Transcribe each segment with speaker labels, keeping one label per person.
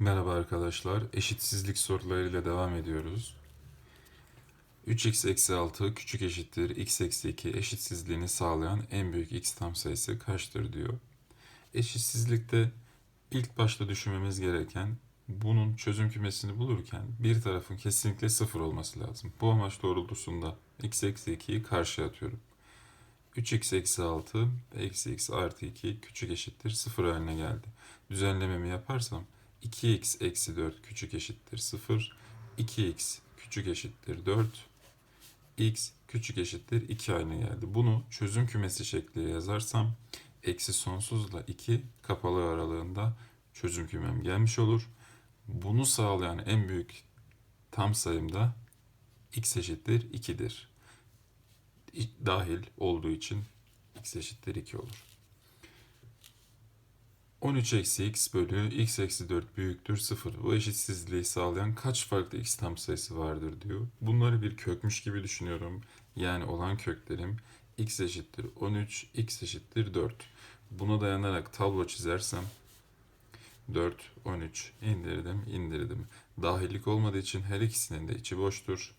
Speaker 1: Merhaba arkadaşlar. Eşitsizlik sorularıyla devam ediyoruz. 3x eksi 6 küçük eşittir x eksi 2 eşitsizliğini sağlayan en büyük x tam sayısı kaçtır diyor. Eşitsizlikte ilk başta düşünmemiz gereken bunun çözüm kümesini bulurken bir tarafın kesinlikle sıfır olması lazım. Bu amaç doğrultusunda x eksi 2'yi karşıya atıyorum. 3x eksi 6 eksi x artı 2 küçük eşittir 0 haline geldi. Düzenlememi yaparsam 2x eksi 4 küçük eşittir 0. 2x küçük eşittir 4. x küçük eşittir 2 haline geldi. Bunu çözüm kümesi şekliyle yazarsam eksi sonsuzla 2 kapalı aralığında çözüm kümem gelmiş olur. Bunu sağlayan en büyük tam sayım da x eşittir 2'dir. Dahil olduğu için x eşittir 2 olur. 13 eksi x bölü x eksi 4 büyüktür 0. Bu eşitsizliği sağlayan kaç farklı x tam sayısı vardır diyor. Bunları bir kökmüş gibi düşünüyorum. Yani olan köklerim x eşittir 13, x eşittir 4. Buna dayanarak tablo çizersem 4, 13 indirdim, indirdim. Dahillik olmadığı için her ikisinin de içi boştur.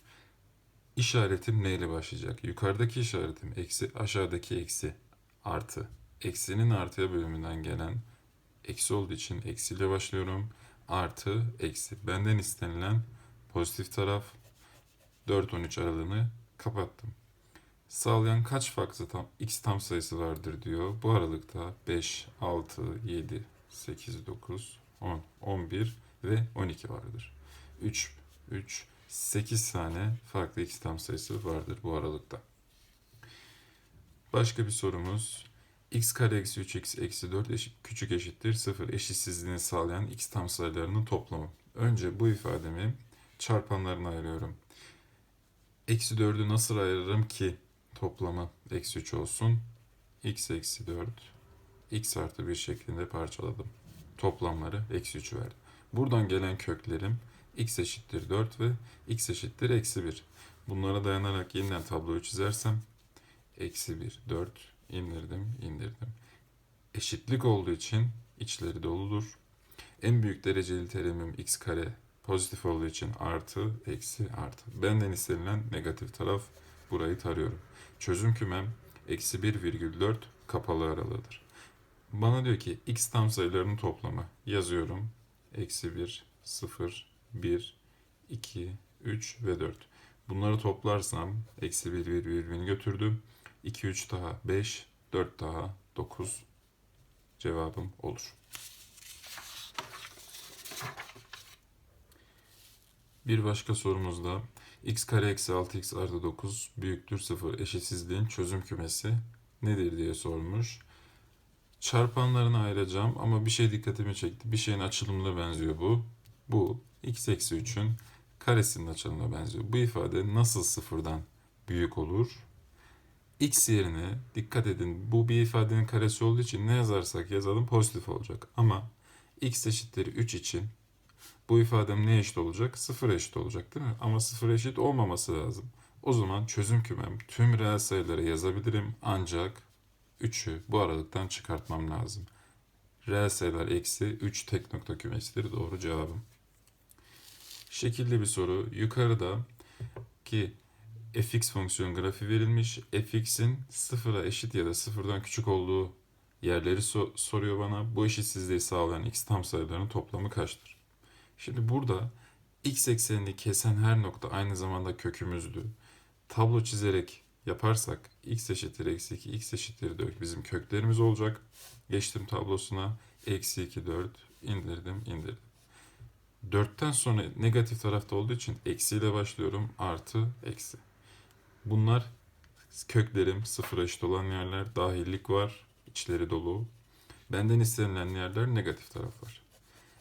Speaker 1: İşaretim neyle başlayacak? Yukarıdaki işaretim eksi, aşağıdaki eksi, artı. Eksinin artıya bölümünden gelen eksi olduğu için eksiyle başlıyorum. Artı, eksi. Benden istenilen pozitif taraf 4-13 aralığını kapattım. Sağlayan kaç farklı tam, x tam sayısı vardır diyor. Bu aralıkta 5, 6, 7, 8, 9, 10, 11 ve 12 vardır. 3, 3, 8 tane farklı x tam sayısı vardır bu aralıkta. Başka bir sorumuz. X kare eksi 3x eksi 4 eşit, küçük eşittir 0 eşitsizliğini sağlayan x tam sayılarının toplamı. Önce bu ifademi çarpanlarına ayırıyorum. Eksi 4'ü nasıl ayırırım ki toplamı eksi 3 olsun? x eksi 4 x artı 1 şeklinde parçaladım. Toplamları eksi 3 verdim. Buradan gelen köklerim x eşittir 4 ve x eşittir eksi 1. Bunlara dayanarak yeniden tabloyu çizersem eksi 1, 4 indirdim, indirdim. Eşitlik olduğu için içleri doludur. En büyük dereceli terimim x kare pozitif olduğu için artı, eksi, artı. Benden istenilen negatif taraf burayı tarıyorum. Çözüm kümem eksi 1,4 kapalı aralığıdır. Bana diyor ki x tam sayılarının toplamı yazıyorum. Eksi 1, 0, 1, 2, 3 ve 4. Bunları toplarsam eksi 1 1 beni götürdü. 2, 3 daha 5, 4 daha 9 cevabım olur. Bir başka sorumuzda x kare eksi 6x artı 9 büyüktür 0 eşitsizliğin çözüm kümesi nedir diye sormuş. Çarpanlarını ayıracağım ama bir şey dikkatimi çekti. Bir şeyin açılımına benziyor bu. Bu x eksi 3'ün karesinin açılımına benziyor. Bu ifade nasıl sıfırdan büyük olur? X yerine dikkat edin bu bir ifadenin karesi olduğu için ne yazarsak yazalım pozitif olacak. Ama x eşittir 3 için bu ifadem ne eşit olacak? Sıfır eşit olacak değil mi? Ama sıfır eşit olmaması lazım. O zaman çözüm kümem tüm reel sayıları yazabilirim ancak 3'ü bu aralıktan çıkartmam lazım. Reel sayılar eksi 3 tek nokta kümesidir. Doğru cevabım. Şekilli bir soru. Yukarıda ki fx fonksiyon grafiği verilmiş. fx'in sıfıra eşit ya da sıfırdan küçük olduğu yerleri so- soruyor bana. Bu eşitsizliği sağlayan x tam sayılarının toplamı kaçtır? Şimdi burada x eksenini kesen her nokta aynı zamanda kökümüzdü. Tablo çizerek yaparsak x eşittir eksi 2, x eşittir 4 bizim köklerimiz olacak. Geçtim tablosuna. Eksi 2, 4 indirdim, indirdim. 4'ten sonra negatif tarafta olduğu için eksiyle başlıyorum. Artı, eksi. Bunlar köklerim sıfıra eşit olan yerler. Dahillik var. içleri dolu. Benden istenilen yerler negatif taraf var.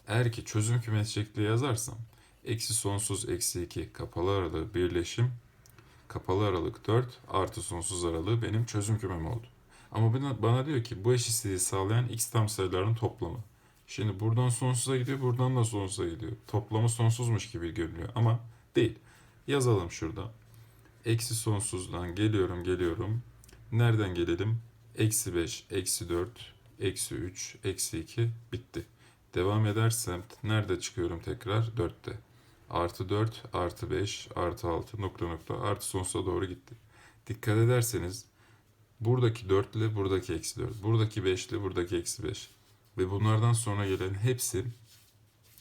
Speaker 1: Eğer ki çözüm kümesi şekli yazarsam eksi sonsuz eksi 2 kapalı aralığı birleşim kapalı aralık 4 artı sonsuz aralığı benim çözüm kümem oldu. Ama bana, diyor ki bu eşitsizliği sağlayan x tam sayıların toplamı. Şimdi buradan sonsuza gidiyor, buradan da sonsuza gidiyor. Toplamı sonsuzmuş gibi görünüyor ama değil. Yazalım şurada. Eksi sonsuzdan geliyorum, geliyorum. Nereden gelelim? Eksi 5, eksi 4, eksi 3, eksi 2 bitti. Devam edersem nerede çıkıyorum tekrar? 4'te. Artı 4, artı 5, artı 6, nokta nokta, artı sonsuza doğru gitti. Dikkat ederseniz buradaki 4 ile buradaki eksi 4, buradaki 5 ile buradaki eksi 5 ve bunlardan sonra gelen hepsi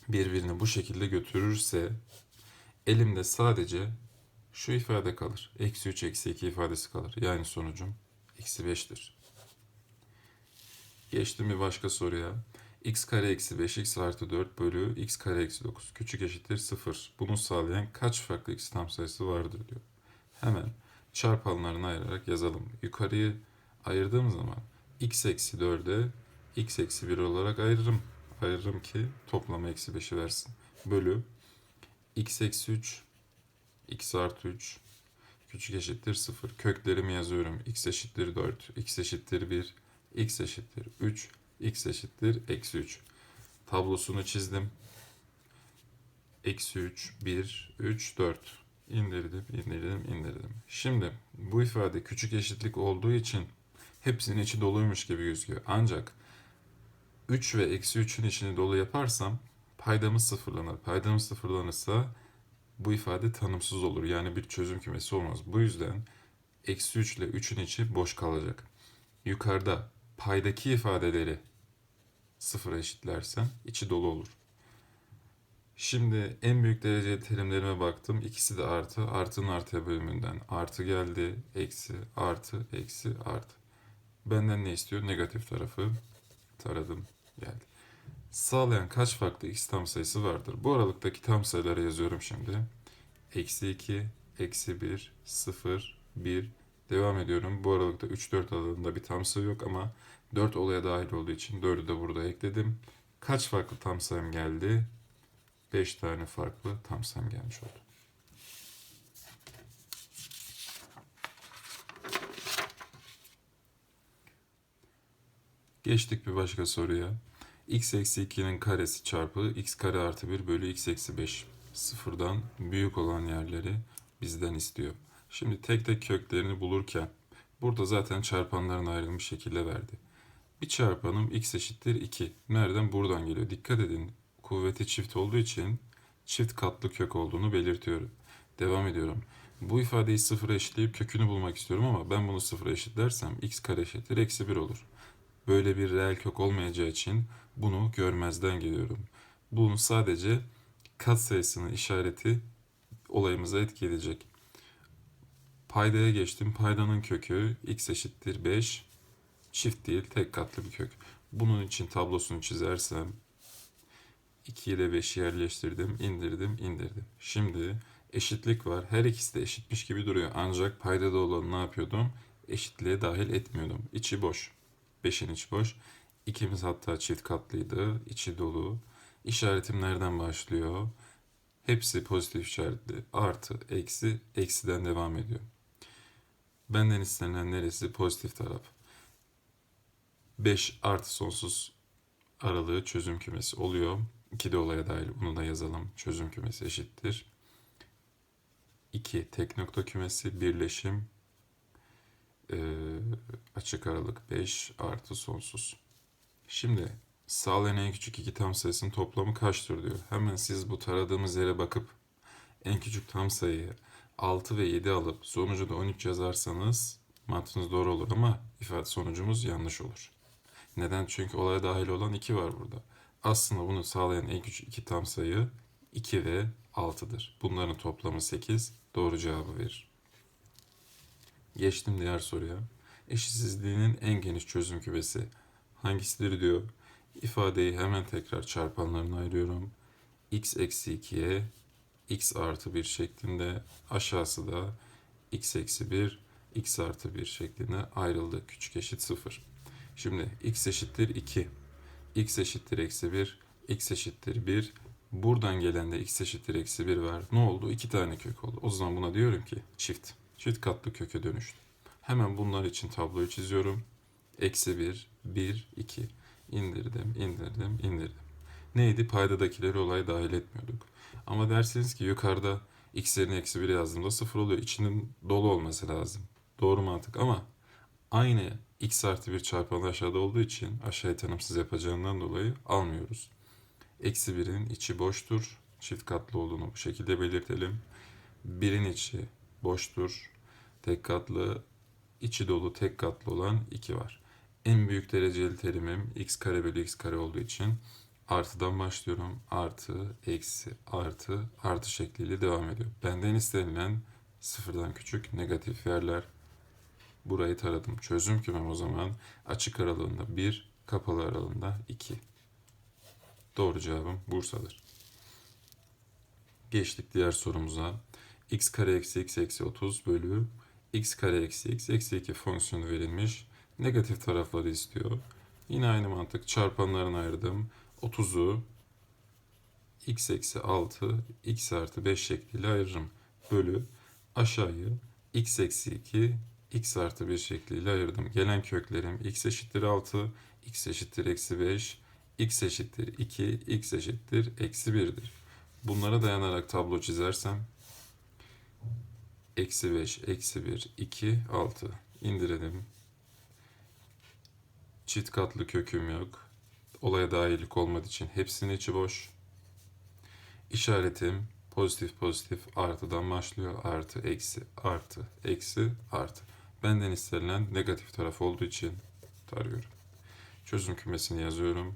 Speaker 1: birbirini bu şekilde götürürse elimde sadece şu ifade kalır. Eksi 3, eksi 2 ifadesi kalır. Yani sonucum eksi 5'tir. Geçtim bir başka soruya. x kare eksi 5 x artı 4 bölü x kare eksi 9 küçük eşittir 0. Bunu sağlayan kaç farklı x tam sayısı vardır diyor. Hemen çarpanlarını ayırarak yazalım. Yukarıyı ayırdığım zaman x eksi 4'e x eksi 1 olarak ayırırım. Ayırırım ki toplama eksi 5'i versin. Bölü x eksi 3 x artı 3 küçük eşittir 0. Köklerimi yazıyorum. x eşittir 4, x eşittir 1, x eşittir 3, x eşittir eksi 3. Tablosunu çizdim. Eksi 3, 1, 3, 4. İndirdim, indirdim, indirdim. Şimdi bu ifade küçük eşitlik olduğu için hepsinin içi doluymuş gibi gözüküyor. Ancak 3 ve eksi 3'ün içini dolu yaparsam paydamız sıfırlanır. Paydamız sıfırlanırsa bu ifade tanımsız olur. Yani bir çözüm kümesi olmaz. Bu yüzden eksi 3 ile 3'ün içi boş kalacak. Yukarıda paydaki ifadeleri sıfıra eşitlersem içi dolu olur. Şimdi en büyük dereceli terimlerime baktım. İkisi de artı. Artının artıya bölümünden artı geldi. Eksi, artı, eksi, artı. Benden ne istiyor? Negatif tarafı taradım. Geldi. Sağlayan kaç farklı x tam sayısı vardır? Bu aralıktaki tam sayıları yazıyorum şimdi. Eksi 2, eksi 1, 0, 1. Devam ediyorum. Bu aralıkta 3, 4 aralığında bir tam sayı yok ama 4 olaya dahil olduğu için 4'ü de burada ekledim. Kaç farklı tam sayım geldi? 5 tane farklı tam sayım gelmiş oldu. Geçtik bir başka soruya. X eksi 2'nin karesi çarpı x kare artı 1 bölü x eksi 5. Sıfırdan büyük olan yerleri bizden istiyor. Şimdi tek tek köklerini bulurken burada zaten çarpanların ayrılmış şekilde verdi. Bir çarpanım x eşittir 2. Nereden? Buradan geliyor. Dikkat edin. Kuvveti çift olduğu için çift katlı kök olduğunu belirtiyorum. Devam ediyorum. Bu ifadeyi sıfıra eşitleyip kökünü bulmak istiyorum ama ben bunu sıfıra eşitlersem x kare eşittir eksi 1 olur. Böyle bir reel kök olmayacağı için bunu görmezden geliyorum. Bunun sadece kat sayısının işareti olayımıza etki edecek. Paydaya geçtim. Paydanın kökü x eşittir 5. Çift değil, tek katlı bir kök. Bunun için tablosunu çizersem 2 ile 5'i yerleştirdim, indirdim, indirdim. Şimdi eşitlik var. Her ikisi de eşitmiş gibi duruyor. Ancak paydada olanı ne yapıyordum? Eşitliğe dahil etmiyordum. İçi boş. 5'in içi boş. İkimiz hatta çift katlıydı. içi dolu. İşaretim nereden başlıyor? Hepsi pozitif işaretli. Artı, eksi, eksiden devam ediyor. Benden istenilen neresi? Pozitif taraf. 5 artı sonsuz aralığı çözüm kümesi oluyor. 2 de olaya dahil bunu da yazalım. Çözüm kümesi eşittir. 2 tek nokta kümesi birleşim açık aralık 5 artı sonsuz. Şimdi sağlayan en küçük iki tam sayısının toplamı kaçtır diyor. Hemen siz bu taradığımız yere bakıp en küçük tam sayıyı 6 ve 7 alıp sonucu da 13 yazarsanız mantığınız doğru olur ama ifade sonucumuz yanlış olur. Neden? Çünkü olaya dahil olan 2 var burada. Aslında bunu sağlayan en küçük iki tam sayı 2 ve 6'dır. Bunların toplamı 8 doğru cevabı verir. Geçtim diğer soruya. Eşitsizliğinin en geniş çözüm kümesi hangisidir diyor. İfadeyi hemen tekrar çarpanlarına ayırıyorum. x eksi 2'ye x artı 1 şeklinde aşağısı da x eksi 1 x artı 1 şeklinde ayrıldı. Küçük eşit 0. Şimdi x eşittir 2. x eşittir eksi 1. x eşittir 1. Buradan gelen de x eşittir eksi 1 var. Ne oldu? 2 tane kök oldu. O zaman buna diyorum ki çift. Çift katlı köke dönüştü. Hemen bunlar için tabloyu çiziyorum. Eksi 1, 1, 2. İndirdim, indirdim, indirdim. Neydi? Paydadakileri olay dahil etmiyorduk. Ama derseniz ki yukarıda x yerine eksi 1 yazdığımda 0 oluyor. İçinin dolu olması lazım. Doğru mantık ama aynı x artı 1 çarpanı aşağıda olduğu için aşağıya tanımsız yapacağından dolayı almıyoruz. Eksi 1'in içi boştur. Çift katlı olduğunu bu şekilde belirtelim. 1'in içi boştur. Tek katlı, içi dolu tek katlı olan 2 var. En büyük dereceli terimim x kare bölü x kare olduğu için artıdan başlıyorum. Artı, eksi, artı, artı şekliyle devam ediyor. Benden istenilen sıfırdan küçük negatif yerler. Burayı taradım. Çözüm kümem o zaman açık aralığında 1, kapalı aralığında 2. Doğru cevabım Bursa'dır. Geçtik diğer sorumuza. x kare eksi x eksi 30 bölü x kare eksi x eksi 2 fonksiyonu verilmiş. Negatif tarafları istiyor. Yine aynı mantık çarpanlarını ayırdım. 30'u x eksi 6 x artı 5 şekliyle ayırırım. Bölü aşağıyı x eksi 2 x artı 1 şekliyle ayırdım. Gelen köklerim x eşittir 6, x eşittir eksi 5, x eşittir 2, x eşittir eksi 1'dir. Bunlara dayanarak tablo çizersem eksi 5, eksi 1, 2, 6 indirelim. Çift katlı köküm yok. Olaya dahillik olmadığı için hepsinin içi boş. İşaretim pozitif pozitif artıdan başlıyor. Artı, eksi, artı, eksi, artı. Benden istenilen negatif taraf olduğu için tarıyorum. Çözüm kümesini yazıyorum.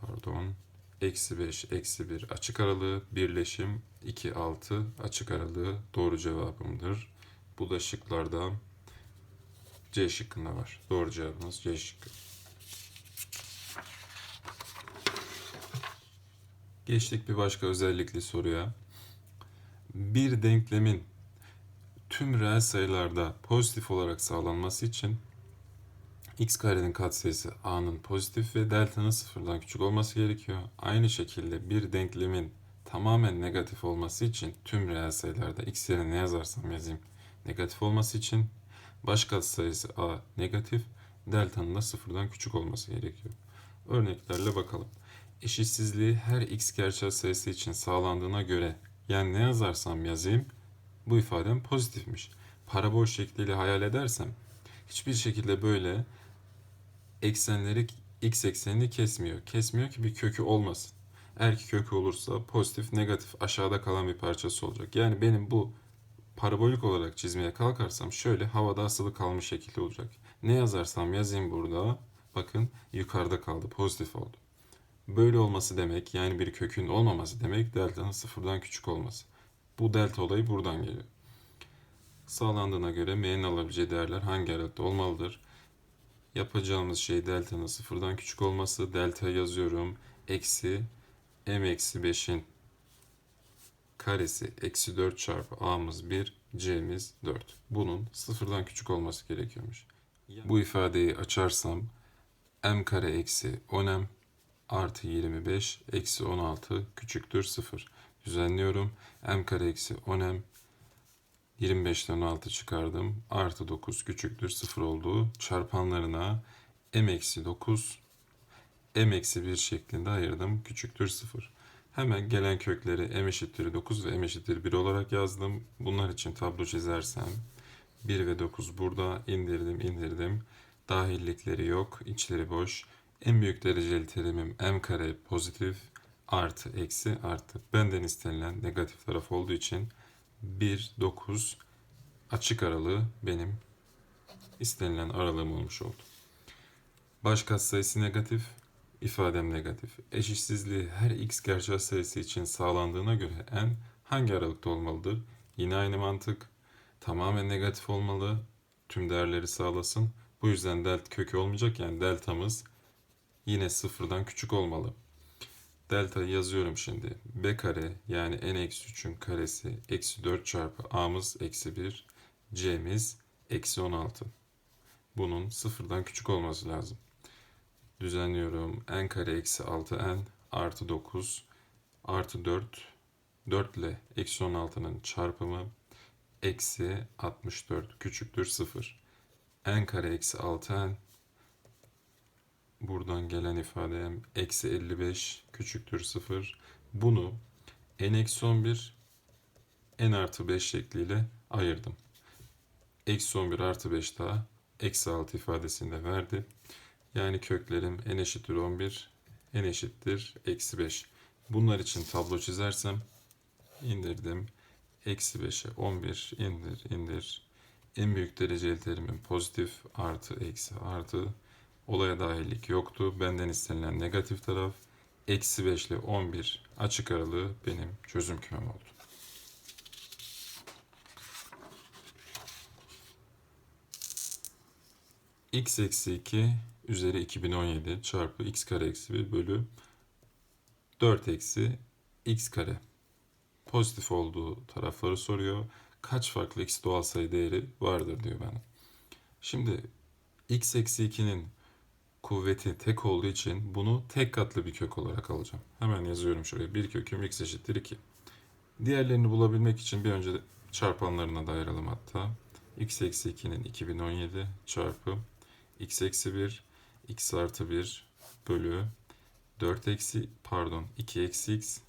Speaker 1: Pardon. Eksi 5, eksi 1 açık aralığı, birleşim 2, 6 açık aralığı doğru cevabımdır. Bu da şıklarda C şıkkında var. Doğru cevabımız C şıkkı. Geçtik bir başka özellikli soruya. Bir denklemin tüm reel sayılarda pozitif olarak sağlanması için x karenin katsayısı a'nın pozitif ve delta'nın sıfırdan küçük olması gerekiyor. Aynı şekilde bir denklemin tamamen negatif olması için tüm reel sayılarda x yerine ne yazarsam yazayım negatif olması için baş katsayısı a negatif, delta'nın da sıfırdan küçük olması gerekiyor. Örneklerle bakalım. Eşitsizliği her x gerçel sayısı için sağlandığına göre yani ne yazarsam yazayım bu ifadem pozitifmiş. Parabol şekliyle hayal edersem hiçbir şekilde böyle eksenleri x eksenini kesmiyor. Kesmiyor ki bir kökü olmasın. Eğer ki kökü olursa pozitif, negatif aşağıda kalan bir parçası olacak. Yani benim bu parabolik olarak çizmeye kalkarsam şöyle havada asılı kalmış şekilde olacak. Ne yazarsam yazayım burada bakın yukarıda kaldı pozitif oldu. Böyle olması demek yani bir kökün olmaması demek delta'nın sıfırdan küçük olması. Bu delta olayı buradan geliyor. Sağlandığına göre m'nin alabileceği değerler hangi aralıkta olmalıdır? Yapacağımız şey delta'nın sıfırdan küçük olması. Delta yazıyorum. Eksi m eksi 5'in karesi eksi 4 çarpı a'mız 1, c'miz 4. Bunun sıfırdan küçük olması gerekiyormuş. Bu ifadeyi açarsam m kare eksi 10m artı 25 eksi 16 küçüktür 0. Düzenliyorum. m kare eksi 10m 25'ten 16 çıkardım. Artı 9 küçüktür 0 olduğu çarpanlarına m eksi 9 m eksi 1 şeklinde ayırdım. Küçüktür 0. Hemen gelen kökleri m eşittir 9 ve m eşittir 1 olarak yazdım. Bunlar için tablo çizersem 1 ve 9 burada indirdim indirdim. Dahillikleri yok. içleri boş. En büyük dereceli terimim m kare pozitif artı eksi artı. Benden istenilen negatif taraf olduğu için 1, 9 açık aralığı benim istenilen aralığım olmuş oldu. Baş katsayısı negatif, ifadem negatif. Eşitsizliği her x gerçel sayısı için sağlandığına göre n hangi aralıkta olmalıdır? Yine aynı mantık. Tamamen negatif olmalı. Tüm değerleri sağlasın. Bu yüzden delta kökü olmayacak yani deltamız yine sıfırdan küçük olmalı. Delta yazıyorum şimdi. B kare yani n eksi 3'ün karesi eksi 4 çarpı a'mız eksi 1. C'miz eksi 16. Bunun sıfırdan küçük olması lazım. Düzenliyorum. n kare eksi 6n artı 9 artı 4. 4 ile eksi 16'nın çarpımı eksi 64 küçüktür 0. n kare eksi 6n buradan gelen ifadem eksi 55 küçüktür 0. Bunu n eksi 11 n artı 5 şekliyle ayırdım. Eksi 11 artı 5 daha eksi 6 ifadesinde verdi. Yani köklerim n eşittir 11 n eşittir eksi 5. Bunlar için tablo çizersem indirdim. Eksi 5'e 11 indir indir. En büyük dereceli terimin pozitif artı eksi artı. Olaya dahillik yoktu. Benden istenilen negatif taraf. Eksi 5 ile 11 açık aralığı benim çözüm kümem oldu. x eksi 2 üzeri 2017 çarpı x kare eksi 1 bölü 4 eksi x kare. Pozitif olduğu tarafları soruyor. Kaç farklı x doğal sayı değeri vardır diyor bana. Şimdi x eksi 2'nin kuvveti tek olduğu için bunu tek katlı bir kök olarak alacağım. Hemen yazıyorum şuraya. Bir köküm x eşittir 2. Diğerlerini bulabilmek için bir önce çarpanlarına da ayıralım hatta. x eksi 2'nin 2017 çarpı x eksi 1 x artı 1 bölü 4 eksi pardon 2 eksi x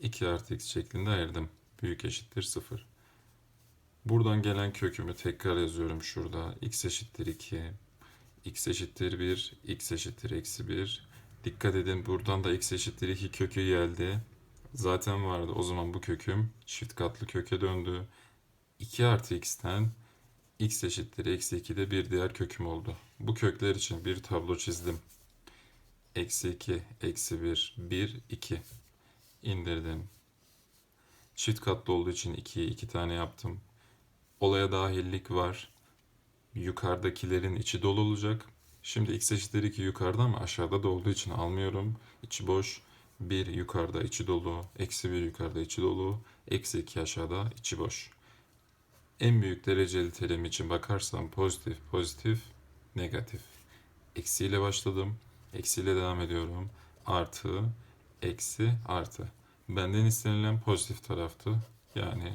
Speaker 1: 2 artı x şeklinde ayırdım. Büyük eşittir 0. Buradan gelen kökümü tekrar yazıyorum şurada. x eşittir 2 x eşittir 1 x eşittir eksi 1 Dikkat edin buradan da x eşittir 2 kökü geldi. Zaten vardı. O zaman bu köküm çift katlı köke döndü. 2 artı x'ten x eşittir eksi 2 de bir diğer köküm oldu. Bu kökler için bir tablo çizdim. Eksi 2, eksi 1, 1, 2. indirdim. Çift katlı olduğu için 2'yi 2 tane yaptım. Olaya dahillik var. Yukarıdakilerin içi dolu olacak. Şimdi x eşittir 2 yukarıda ama aşağıda da olduğu için almıyorum. İçi boş. 1 yukarıda içi dolu. Eksi 1 yukarıda içi dolu. Eksi 2 aşağıda içi boş. En büyük dereceli terim için bakarsam pozitif, pozitif, negatif. Eksiyle başladım. Eksiyle devam ediyorum. Artı, eksi, artı. Benden istenilen pozitif taraftı. Yani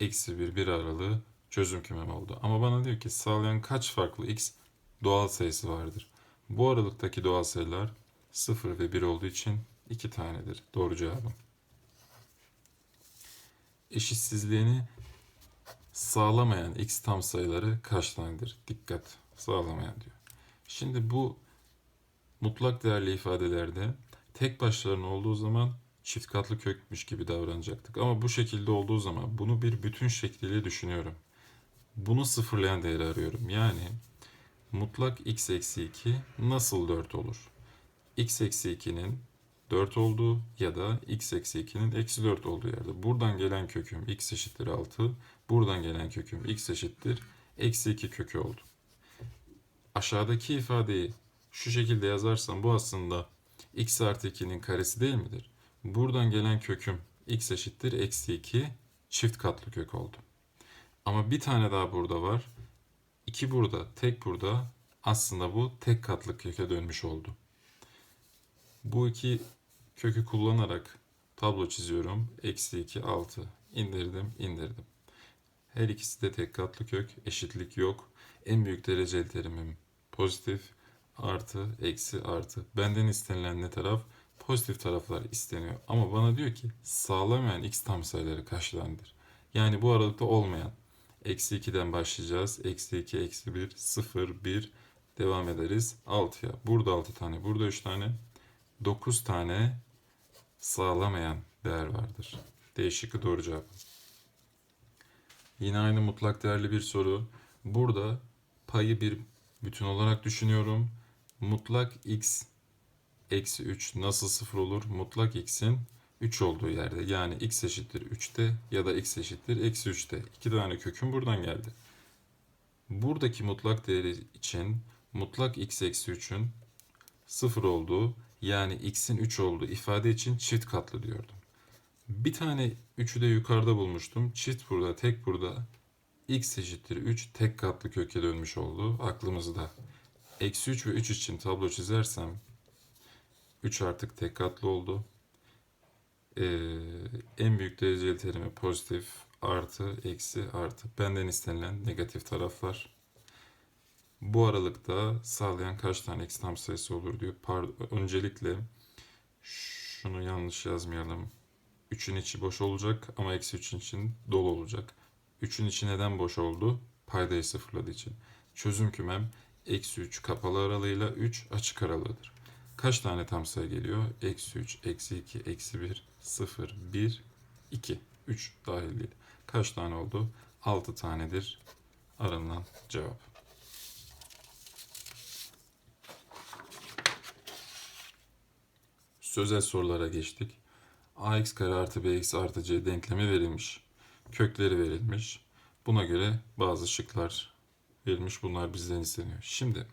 Speaker 1: eksi 1, 1 aralığı çözüm kümem oldu. Ama bana diyor ki sağlayan kaç farklı x doğal sayısı vardır? Bu aralıktaki doğal sayılar 0 ve 1 olduğu için 2 tanedir. Doğru cevabım. Eşitsizliğini sağlamayan x tam sayıları kaç tanedir? Dikkat. Sağlamayan diyor. Şimdi bu mutlak değerli ifadelerde tek başlarına olduğu zaman çift katlı kökmüş gibi davranacaktık. Ama bu şekilde olduğu zaman bunu bir bütün şekliyle düşünüyorum. Bunu sıfırlayan değeri arıyorum. Yani mutlak x eksi 2 nasıl 4 olur? x eksi 2'nin 4 olduğu ya da x eksi 2'nin eksi 4 olduğu yerde. Buradan gelen köküm x eşittir 6. Buradan gelen köküm x eşittir eksi 2 kökü oldu. Aşağıdaki ifadeyi şu şekilde yazarsam bu aslında x artı 2'nin karesi değil midir? Buradan gelen köküm x eşittir eksi 2 çift katlı kök oldu. Ama bir tane daha burada var. 2 burada, tek burada. Aslında bu tek katlı köke dönmüş oldu. Bu iki kökü kullanarak tablo çiziyorum. Eksi 2, 6. İndirdim, indirdim. Her ikisi de tek katlı kök. Eşitlik yok. En büyük dereceli terimim pozitif. Artı, eksi, artı. Benden istenilen ne taraf? Pozitif taraflar isteniyor. Ama bana diyor ki sağlamayan x tam sayıları kaç tanedir? Yani bu aralıkta olmayan. Eksi 2'den başlayacağız. Eksi 2, eksi 1, 0, 1 devam ederiz. 6'ya. Burada 6 tane, burada 3 tane. 9 tane sağlamayan değer vardır. Değişikli doğru cevap. Yine aynı mutlak değerli bir soru. Burada payı bir bütün olarak düşünüyorum. Mutlak x eksi 3 nasıl sıfır olur? Mutlak x'in 3 olduğu yerde. Yani x eşittir 3'te ya da x eşittir eksi 3'te. İki tane köküm buradan geldi. Buradaki mutlak değeri için mutlak x eksi 3'ün 0 olduğu yani x'in 3 olduğu ifade için çift katlı diyordum. Bir tane 3'ü de yukarıda bulmuştum. Çift burada, tek burada. x eşittir 3 tek katlı köke dönmüş oldu aklımızda. Eksi 3 ve 3 için tablo çizersem 3 artık tek katlı oldu. Ee, en büyük dereceli terimi pozitif, artı, eksi, artı. Benden istenilen negatif taraflar. Bu aralıkta sağlayan kaç tane x tam sayısı olur diyor. Pardon, öncelikle şunu yanlış yazmayalım. 3'ün içi boş olacak ama eksi 3'ün için dolu olacak. 3'ün içi neden boş oldu? Paydayı sıfırladığı için. Çözüm kümem eksi 3 kapalı aralığıyla 3 açık aralığıdır. Kaç tane tam sayı geliyor? Eksi 3, eksi 2, eksi 1, 0, 1, 2. 3 dahil değil. Kaç tane oldu? 6 tanedir aranılan cevap. Sözel sorulara geçtik. ax kare artı bx artı c denklemi verilmiş. Kökleri verilmiş. Buna göre bazı şıklar verilmiş. Bunlar bizden isteniyor. Şimdi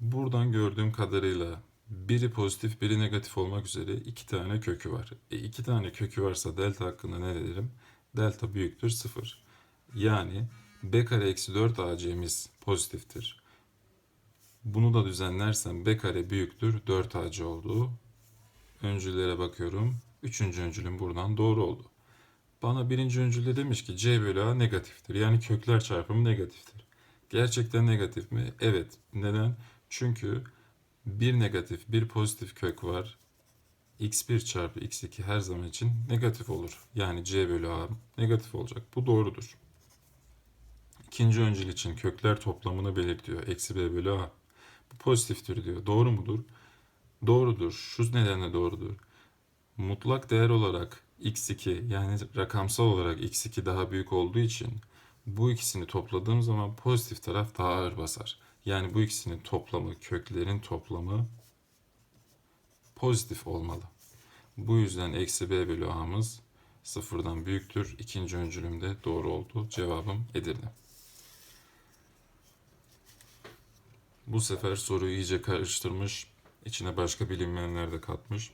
Speaker 1: buradan gördüğüm kadarıyla biri pozitif biri negatif olmak üzere iki tane kökü var. E iki tane kökü varsa delta hakkında ne derim? Delta büyüktür 0. Yani b kare eksi 4 ac'miz pozitiftir. Bunu da düzenlersem b kare büyüktür 4 ac olduğu. Öncüllere bakıyorum. Üçüncü öncülüm buradan doğru oldu. Bana birinci öncülde demiş ki c bölü a negatiftir. Yani kökler çarpımı negatiftir. Gerçekten negatif mi? Evet. Neden? Çünkü bir negatif, bir pozitif kök var. x1 çarpı x2 her zaman için negatif olur. Yani c bölü a negatif olacak. Bu doğrudur. İkinci öncül için kökler toplamını belirtiyor. Eksi b bölü a. Bu pozitiftir diyor. Doğru mudur? Doğrudur. Şu nedenle doğrudur. Mutlak değer olarak x2 yani rakamsal olarak x2 daha büyük olduğu için bu ikisini topladığım zaman pozitif taraf daha ağır basar. Yani bu ikisinin toplamı, köklerin toplamı pozitif olmalı. Bu yüzden eksi b bölü a'mız sıfırdan büyüktür. İkinci öncülümde doğru oldu. Cevabım Edirne. Bu sefer soruyu iyice karıştırmış. içine başka bilinmeyenler de katmış.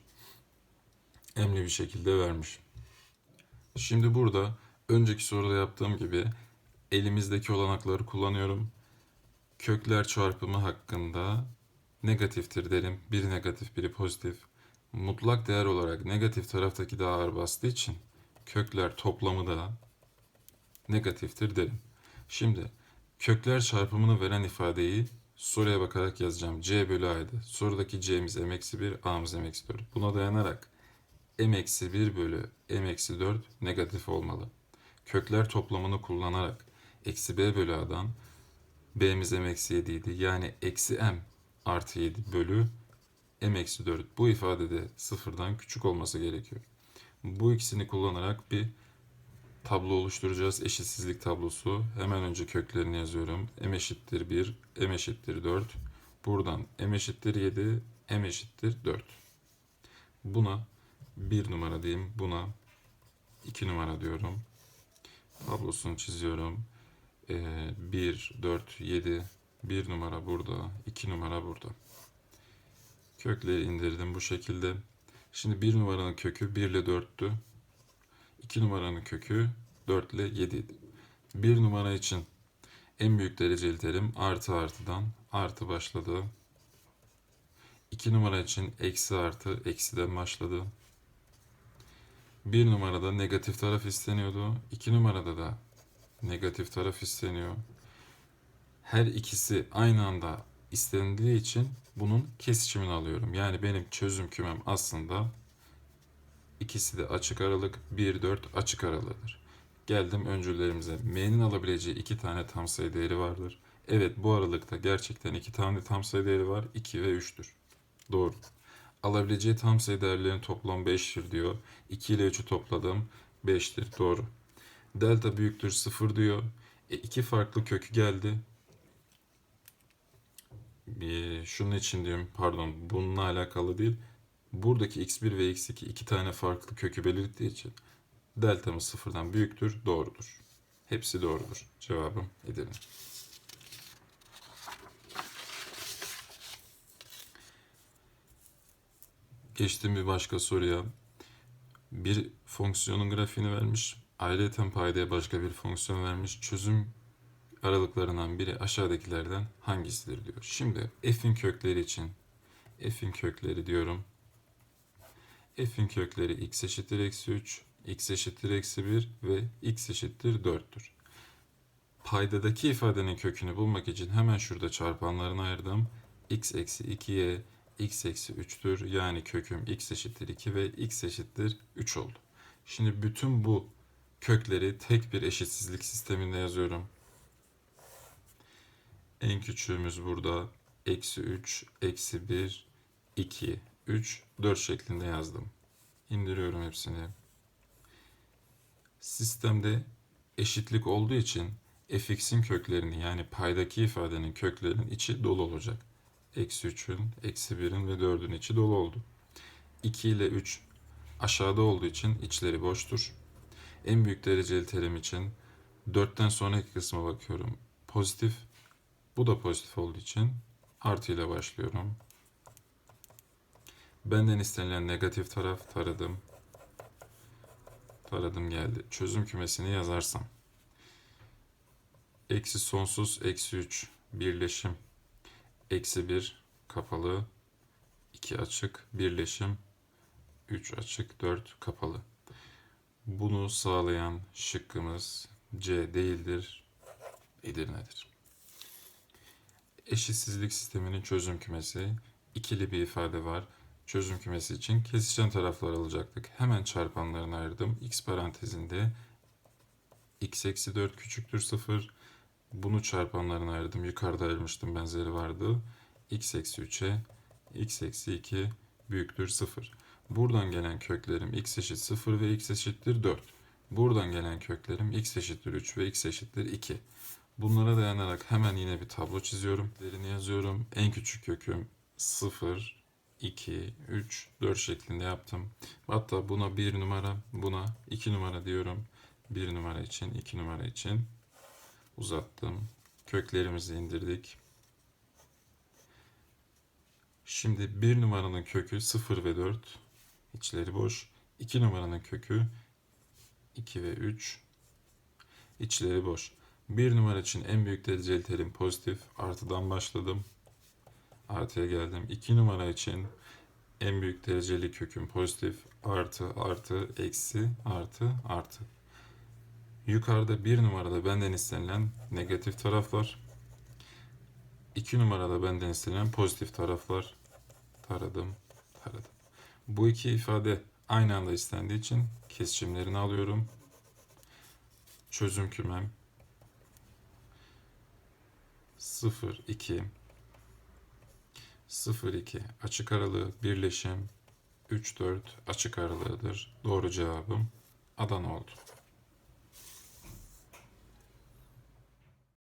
Speaker 1: Emli bir şekilde vermiş. Şimdi burada önceki soruda yaptığım gibi elimizdeki olanakları kullanıyorum. Kökler çarpımı hakkında negatiftir derim. Biri negatif, biri pozitif. Mutlak değer olarak negatif taraftaki daha ağır bastığı için kökler toplamı da negatiftir derim. Şimdi kökler çarpımını veren ifadeyi soruya bakarak yazacağım. c bölü a'ydı. Sorudaki c'miz m eksi 1, a'mız m eksi 4. Buna dayanarak m eksi 1 bölü m eksi 4 negatif olmalı. Kökler toplamını kullanarak eksi b bölü a'dan b'miz m eksi 7 idi. Yani eksi m artı 7 bölü m eksi 4. Bu ifadede sıfırdan küçük olması gerekiyor. Bu ikisini kullanarak bir tablo oluşturacağız. Eşitsizlik tablosu. Hemen önce köklerini yazıyorum. m eşittir 1, m eşittir 4. Buradan m eşittir 7, m eşittir 4. Buna 1 numara diyeyim. Buna 2 numara diyorum. Tablosunu çiziyorum. Ee, 1, 4, 7, 1 numara burada, 2 numara burada. Kökleri indirdim bu şekilde. Şimdi 1 numaranın kökü 1 ile 4'tü. 2 numaranın kökü 4 ile 7 idi. 1 numara için en büyük dereceli terim artı artıdan artı başladı. 2 numara için eksi artı eksiden başladı. 1 numarada negatif taraf isteniyordu. 2 numarada da negatif taraf isteniyor. Her ikisi aynı anda istendiği için bunun kesişimini alıyorum. Yani benim çözüm kümem aslında ikisi de açık aralık 1 4 açık aralığıdır. Geldim öncüllerimize. M'nin alabileceği iki tane tam sayı değeri vardır. Evet bu aralıkta gerçekten iki tane tam sayı değeri var. 2 ve 3'tür. Doğru. Alabileceği tam sayı değerlerinin toplam 5'tir diyor. 2 ile 3'ü topladım. 5'tir. Doğru. Delta büyüktür 0 diyor. E, iki farklı kökü geldi. Bir, şunun için diyorum pardon bununla alakalı değil. Buradaki x1 ve x2 iki tane farklı kökü belirttiği için deltamız sıfırdan büyüktür, doğrudur. Hepsi doğrudur. Cevabım Edirne. Geçtiğim bir başka soruya. Bir fonksiyonun grafiğini vermiş. Ayrıca paydaya başka bir fonksiyon vermiş. Çözüm aralıklarından biri aşağıdakilerden hangisidir diyor. Şimdi f'in kökleri için f'in kökleri diyorum. f'in kökleri x eşittir eksi 3, x eşittir eksi 1 ve x eşittir 4'tür. Paydadaki ifadenin kökünü bulmak için hemen şurada çarpanlarını ayırdım. x eksi 2'ye x eksi 3'tür. Yani köküm x eşittir 2 ve x eşittir 3 oldu. Şimdi bütün bu kökleri tek bir eşitsizlik sisteminde yazıyorum. En küçüğümüz burada eksi 3, eksi 1, 2, 3, 4 şeklinde yazdım. İndiriyorum hepsini. Sistemde eşitlik olduğu için fx'in köklerini yani paydaki ifadenin köklerinin içi dolu olacak. Eksi 3'ün, eksi 1'in ve 4'ün içi dolu oldu. 2 ile 3 aşağıda olduğu için içleri boştur. En büyük dereceli terim için 4'ten sonraki kısma bakıyorum. Pozitif. Bu da pozitif olduğu için artı ile başlıyorum. Benden istenilen negatif taraf taradım. Taradım geldi. Çözüm kümesini yazarsam. Eksi sonsuz eksi 3 birleşim. Eksi 1 kapalı. 2 açık birleşim. 3 açık 4 kapalı. Bunu sağlayan şıkkımız C değildir. Edirne'dir. Eşitsizlik sisteminin çözüm kümesi. ikili bir ifade var. Çözüm kümesi için kesişen taraflar alacaktık. Hemen çarpanlarını ayırdım. X parantezinde x eksi 4 küçüktür 0. Bunu çarpanlarına ayırdım. Yukarıda ayırmıştım benzeri vardı. x eksi 3'e x eksi 2 büyüktür 0. Buradan gelen köklerim x eşit 0 ve x eşittir 4. Buradan gelen köklerim x eşittir 3 ve x eşittir 2. Bunlara dayanarak hemen yine bir tablo çiziyorum. Derini yazıyorum. En küçük köküm 0, 2, 3, 4 şeklinde yaptım. Hatta buna 1 numara, buna 2 numara diyorum. 1 numara için, 2 numara için uzattım. Köklerimizi indirdik. Şimdi 1 numaranın kökü 0 ve 4. İçleri boş. 2 numaranın kökü 2 ve 3. İçleri boş. 1 numara için en büyük dereceli terim pozitif. Artıdan başladım. Artıya geldim. 2 numara için en büyük dereceli köküm pozitif. Artı, artı, eksi, artı, artı. Yukarıda 1 numarada benden istenilen negatif taraflar. 2 numarada benden istenilen pozitif taraflar. Taradım, taradım. Bu iki ifade aynı anda istendiği için kesişimlerini alıyorum. Çözüm kümem 0 2 0 2 açık aralığı birleşim 3 4 açık aralığıdır. Doğru cevabım Adana oldu.